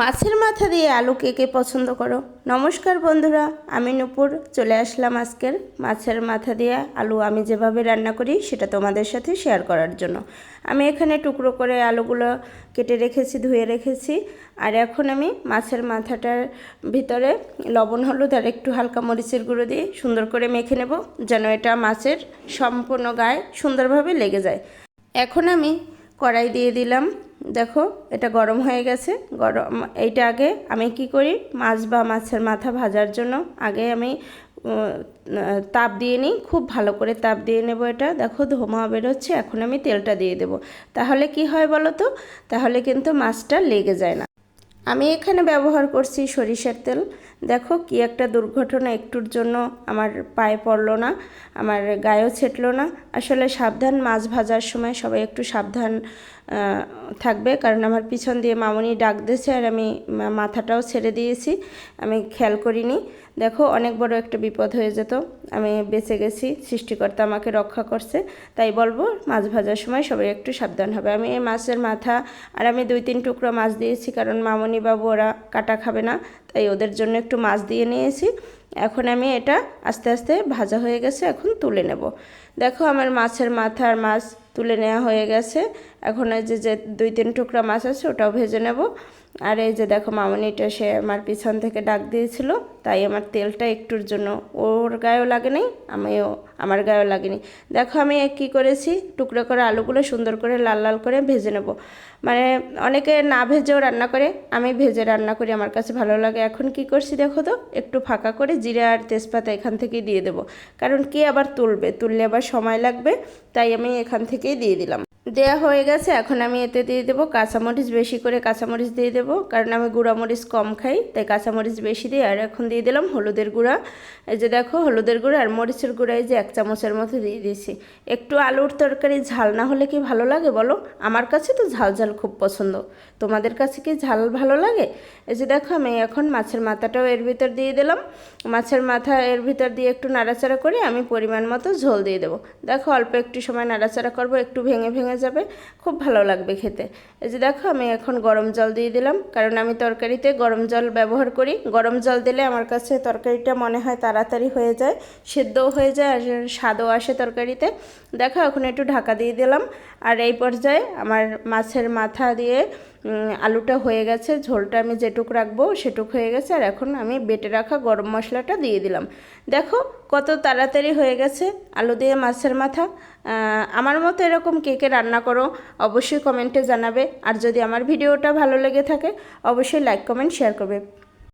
মাছের মাথা দিয়ে আলু কে কে পছন্দ করো? নমস্কার বন্ধুরা, আমি নূপুর। চলে আসলাম আজকের মাছের মাথা দিয়ে আলু। আমি যেভাবে রান্না করি, সেটা তোমাদের সাথে শেয়ার করার জন্য। আমি এখানে টুকরো করে আলুগুলো কেটে রেখেছি, ধুয়ে রেখেছি। আর এখন আমি মাছের মাথাটার ভিতরে লবণ, হলুদ আর একটু হালকা মরিচের গুঁড়ো দিয়ে সুন্দর করে মেখে নেব, যেন এটা মাছের সম্পূর্ণ গায়ে সুন্দরভাবে লেগে যায়। এখন আমি কড়াই দিয়ে দিলাম দেখো, এটা গরম হয়ে গেছে। গরম, এইটা আগে আমি কি করি? মাছ বা মাছের মাথা ভাজার জন্য আগে আমি তাপ দিয়ে নিই। খুব ভালো করে তাপ দিয়ে নেব এটা। দেখো ধোমা বেরোচ্ছে, এখন আমি তেলটা দিয়ে দেব। তাহলে কি হয় বলো তো? তাহলে কিন্তু মাছটা লেগে যায় না। আমি এখানে ব্যবহার করছি সরিষার তেল। দেখো কি একটা দুর্ঘটনা একটুর জন্য আমার পায়ে পড়ল না, আমার গায়েও ছেটলো না। আসলে সাবধান, মাছ ভাজার সময় সবাই একটু সাবধান থাকবে। কারণ আমার পিছন দিয়ে মামনি ডাক দিয়েছে আর আমি মাথাটাও ছেড়ে দিয়েছি। আমি খেয়াল করিনি। দেখো অনেক বড় একটা বিপদ হয়ে যেত। আমি বেঁচে গেছি, সৃষ্টিকর্তা আমাকে রক্ষা করছে। তাই বলব, মাছ ভাজার সময় সবাই একটু সাবধান হবে। আমি এই মাছের মাথা আর আমি দুই তিন টুকরো মাছ দিয়েছি কারণ মামনি বাবু ওরা কাটা খাবে না, তাই ওদের জন্য একটু মাছ দিয়ে নিয়েছি। এখন আমি এটা আস্তে আস্তে ভাজা হয়ে গেছে, এখন তুলে নেব। দেখো আমার মাছের মাথা আর মাছ তুলে নেওয়া হয়ে গেছে। এখন এই যে যে দুই তিন টুকরা মাছ আছে, ওটাও ভেজে নেব। আর এই যে দেখো মামনিটা সে আমার পিছন থেকে ডাক দিয়েছিল, তাই আমার তেলটা একটুর জন্য, ওর গায়েও লাগেনি আমিও, আমার গায়েও লাগেনি। দেখো আমি কি করেছি, টুকরো করে আলুগুলো সুন্দর করে লাল লাল করে ভেজে নেব। মানে অনেকে না ভেজেও রান্না করে, আমি ভেজে রান্না করি, আমার কাছে ভালো লাগে। এখন কি করছি দেখো তো, একটু ফাঁকা করে জিরে আর তেজপাতা এখান থেকেই দিয়ে দেবো। কারণ কে আবার তুলবে? তুললে আবার সময় লাগবে, তাই আমি এখান থেকেই দিয়ে দিলাম। দেয়া হয়ে গেছে, এখন আমি এতে দিয়ে দেবো কাঁচামরিচ, বেশি করে কাঁচামরিচ দিয়ে দেবো, কারণ আমি গুঁড়ামরিচ কম খাই, তাই কাঁচামরিচ বেশি দিই আর এখন দিয়ে দিলাম হলুদের গুঁড়া। এই যে দেখো, হলুদের গুঁড়া আর মরিচের গুঁড়া এই যে এক চামচের মতো দিয়ে দিয়েছি। একটু আলুর তরকারি ঝাল না হলে কি ভালো লাগে বলো? আমার কাছে তো ঝাল ঝাল খুব পছন্দ। তোমাদের কাছে কি ঝাল ভালো লাগে? এই যে দেখো, আমি এখন মাছের মাথাটাও এর ভিতর দিয়ে দিলাম। মাছের মাথা এর ভিতর দিয়ে একটু নাড়াচাড়া করে আমি পরিমাণ মতো ঝোল দিয়ে দেবো। দেখো, অল্প একটু সময় নাড়াচাড়া করব, একটু ভেঙে ভেঙে যাবে, খুব ভালো লাগবে খেতে। এই যে দেখো, আমি এখন গরম জল দিয়ে দিলাম, কারণ আমি তরকারিতে গরম জল ব্যবহার করি। গরম জল দিলে আমার কাছে তরকারিটা মনে হয় তাড়াতাড়ি হয়ে যায়, সেদ্ধও হয়ে যায় আর স্বাদও আসে তরকারিতে। দেখো, এখন একটু ঢাকা দিয়ে দিলাম। আর এই পর্যায়ে আমার মাছের মাথা দিয়ে আলুটা হয়ে গেছে, ঝোলটা আমি যেটুক রাখব সেটুক হয়ে গেছে, আর এখন আমি বেটে রাখা গরম মশলাটা দিয়ে দিলাম। দেখো কত তাড়াতাড়ি হয়ে গেছে আলু দিয়ে মাছের মাথা। আমার মতো এরকম কে কে রান্না করো অবশ্যই কমেন্টে জানাবে, আর যদি আমার ভিডিওটা ভালো লেগে থাকে অবশ্যই লাইক, কমেন্ট, শেয়ার করবে।